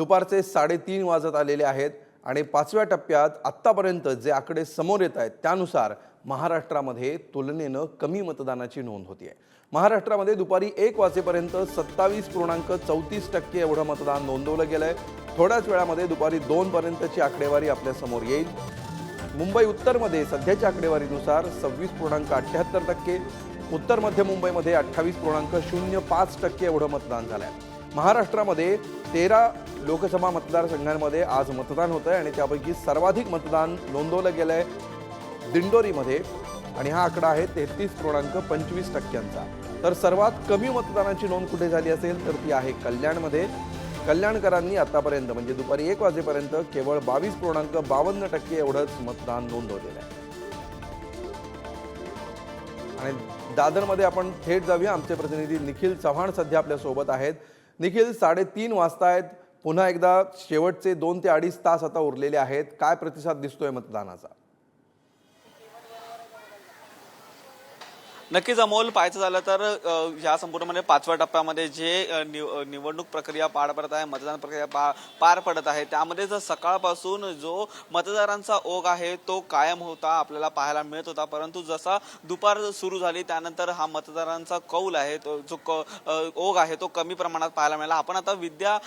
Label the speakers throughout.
Speaker 1: दुपारचे साडेतीन वाजत आलेले आहेत आणि पाचव्या टप्प्यात आत्तापर्यंत जे आकडे समोर येत आहेत त्यानुसार महाराष्ट्रामध्ये तुलनेनं कमी मतदानाची नोंद होती आहे. महाराष्ट्रामध्ये दुपारी एक वाजेपर्यंत सत्तावीस पूर्णांक चौतीस टक्के एवढं मतदान नोंदवलं गेलं आहे थोड्याच वेळामध्ये दुपारी दोनपर्यंतची आकडेवारी आपल्यासमोर येईल. मुंबई उत्तरमध्ये सध्याच्या आकडेवारीनुसार सव्वीस पूर्णांक अठ्ठ्याहत्तर टक्के. उत्तर मध्य मुंबईमध्ये अठ्ठावीस पूर्णांक शून्य पाच टक्के एवढं मतदान झालं आहे महाराष्ट्रामध्ये तेरा लोकसभा मतदारसंघांमध्ये आज मतदान होतं आहे आणि त्यापैकी सर्वाधिक मतदान नोंदवलं गेलं आहे दिंडोरीमध्ये. आणि हा आकडा आहे तेहतीस पूर्णांक पंचवीस टक्क्यांचा. तर सर्वात कमी मतदानाची नोंद कुठे झाली असेल तर ती आहे कल्याणमध्ये. कल्याणकरांनी आतापर्यंत म्हणजे दुपारी एक वाजेपर्यंत केवळ बावीस पूर्णांक बावन्न टक्के एवढंच मतदान नोंदवलेलं आहे. आणि दादरमध्ये आपण थेट जाऊया. आमचे प्रतिनिधी निखिल चव्हाण सध्या आपल्यासोबत आहेत. निखिल साडेतीन वाजता आहेत. पुन्हा एकदा शेवटचे दोन ते अडीच तास आता उरलेले आहेत. काय प्रतिसाद दिसतोय मतदानाचा?
Speaker 2: नक्कीच अमोल पाहायचं झालं तर ह्या संपूर्ण म्हणजे पाचव्या टप्प्यामध्ये जे निव- निवडणूक प्रक्रिया पार पडत आहे मतदान प्रक्रिया पा- पार पडत आहे त्यामध्ये जर सकाळपासून जो मतदारांचा ओघ आहे तो कायम होता आपल्याला पाहायला मिळत होता. परंतु जसा दुपार सुरू झाली त्यानंतर हा मतदारांचा कौल आहे तो जो क- ओघ आहे तो कमी प्रमाणात पाहायला मिळाला. आपण आता विद्या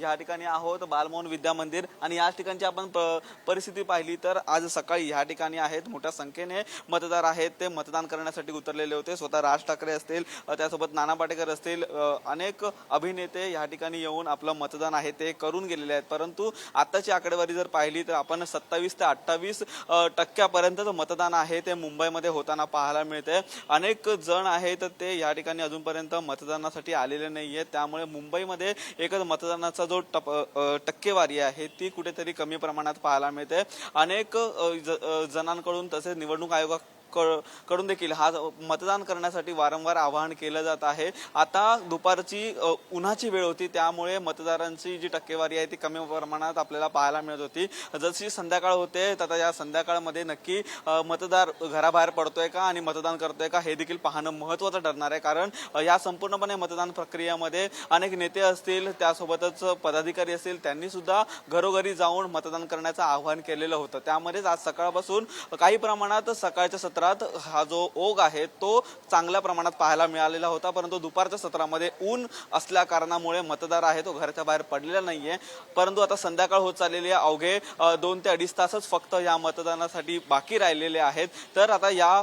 Speaker 2: या ठिकाणी आहोत बालमोहन विद्या मंदिर. आणि या ठिकाणची आपण प- परिस्थिती पाहिली तर आज सकाळी या ठिकाणी आहेत मोठ्या संख्येने मतदार आहेत ते मतदान करण्यासाठी उतरलेले होते. स्वतः राज ठाकरे असतील त्यासोबत नाना पाटेकर असतील अनेक अभिनेते या ठिकाणी येऊन आपलं मतदान आहे ते करून गेलेले आहेत. परंतु आताची आकडेवारी जर पाहिली तर आपण सत्तावीस ते अठ्ठावीस टक्क्यापर्यंतचं मतदान आहे ते मुंबईमध्ये होताना पाहायला मिळते अनेक जण आहेत ते या ठिकाणी अजूनपर्यंत मतदानासाठी आलेले नाही आहेत त्यामुळे मुंबईमध्ये एकच मतदानाचा जो टप टक्केवारी आहे ती कुठेतरी कमी प्रमाणात पाहायला मिळते. अनेक जणांकडून तसेच निवडणूक आयोगा कडून देखील हा मतदान करण्यासाठी वारंवार आवाहन केलं जात आहे. आता दुपारची उन्हाची वेळ होती त्यामुळे मतदारांची जी टक्केवारी आहे ती कमी प्रमाणात आपल्याला पाहायला मिळत होती. जशी संध्याकाळ होते तर या संध्याकाळमध्ये नक्की मतदार घराबाहेर पडतोय का आणि मतदान करतोय का हे देखील पाहणं महत्त्वाचं ठरणार आहे. कारण या संपूर्णपणे मतदान प्रक्रियेमध्ये अनेक नेते असतील त्यासोबतच पदाधिकारी असतील त्यांनी सुद्धा घरोघरी जाऊन मतदान करण्याचं आवाहन केलेलं होतं. त्यामध्येच आज सकाळपासून काही प्रमाणात सकाळच्या सत्रात हा जो ओघ आहे तो चांगल्या प्रमाणात पाहायला मिळालेला होता परंतु दुपारच्या सत्रामध्ये ऊन असल्या कारणामुळे मतदार आहे तो घराच्या बाहेर पडलेला नाहीये. परंतु आता संध्याकाळ होत चाललेली आहे अवघे दोन ते अडीच तासच फक्त या मतदानासाठी बाकी राहिलेले आहेत. तर आता या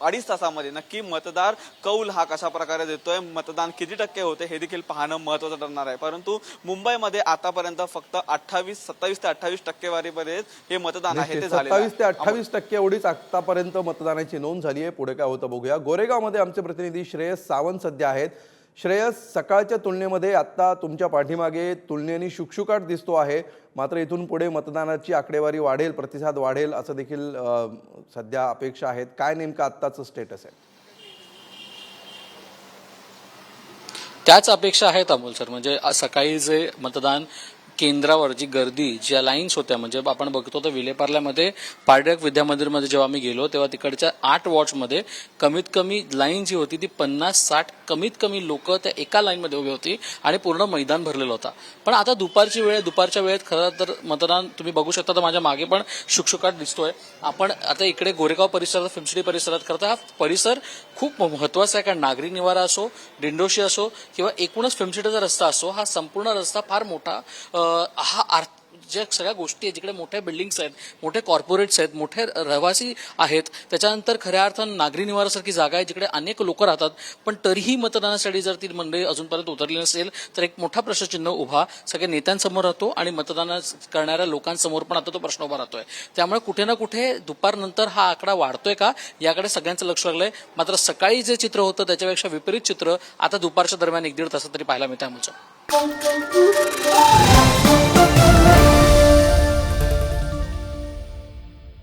Speaker 2: अडीच तासामध्ये नक्की मतदार कौल हा कशा प्रकारे देतोय मतदान किती टक्के होते हे देखील पाहणं महत्वाचं ठरणार आहे. परंतु मुंबईमध्ये आतापर्यंत फक्त अठ्ठावीस सत्तावीस ते अठ्ठावीस टक्केवारीमध्ये हे मतदान आहे ते झाले
Speaker 1: सत्तावीस ते अठ्ठावीस टक्के एवढीच आतापर्यंत मतदान मतदानाची नोंद झाली आहे. पुढे काय होतं बघूया. गोरेगावमध्ये आमचे प्रतिनिधी श्रेयस सावंत सध्या आहेत. श्रेयस सकाळच्या तुलनेमध्ये आत्ता तुमच्या पाठीमागे तुलनेने शुकशुकाट दिसतो आहे. मात्र इथून पुढे मतदानाची आकडेवारी वाढेल प्रतिसाद वाढेल असं देखील सध्या अपेक्षा आहेत. काय नेमकं आत्ताचं स्टेटस आहे?
Speaker 3: त्याच अपेक्षा आहेत अमोल सर. म्हणजे सकाळी जे मतदान केंद्रावर जी गर्दी ज्या लाईन्स होत्या म्हणजे आपण बघतो तर विलेपार्ल्यामध्ये पारडक विद्यामंदिरमध्ये जेव्हा मी गेलो तेव्हा तिकडच्या आठ वॉर्ड्समध्ये कमीत कमी लाईन जी होती ती पन्नास साठ कमीत कमी लोक त्या एका लाईनमध्ये उभी होती आणि पूर्ण मैदान भरलेलं होता. पण आता दुपारची वेळ दुपारच्या वेळेत खरं तर मतदान तुम्ही बघू शकता तर माझ्या मागे पण शुकशुकाट दिसतोय. आपण आता इकडे गोरेगाव परिसरात फिमसिटी परिसरात करता हा परिसर खूप महत्त्वाचा आहे कारण नागरी निवारा असो दिंडोशी असो किंवा एकूणच फिमसिटीचा रस्ता असो हा संपूर्ण रस्ता फार मोठा हा अर्थ ज्या सगळ्या गोष्टी आहेत जिकडे मोठ्या बिल्डिंग्स आहेत मोठे कॉर्पोरेट्स आहेत मोठे रहिवासी आहेत त्याच्यानंतर खऱ्या अर्थानं नागरी निवारासारखी जागा आहे जिकडे अनेक लोक राहतात पण तरीही मतदानासाठी जर ती मंडळी अजूनपर्यंत उतरली नसेल तर एक मोठा प्रश्नचिन्ह उभा सगळ्या नेत्यांसमोर राहतो आणि मतदान करणाऱ्या लोकांसमोर पण आता तो प्रश्न उभा राहतोय. त्यामुळे कुठे ना कुठे दुपारनंतर हा आकडा वाढतोय का याकडे सगळ्यांचं लक्ष लागलंय. मात्र सकाळी जे चित्र होतं त्याच्यापेक्षा विपरीत चित्र आता दुपारच्या दरम्यान एक दीड तासात तरी पाहायला मिळतं आमचं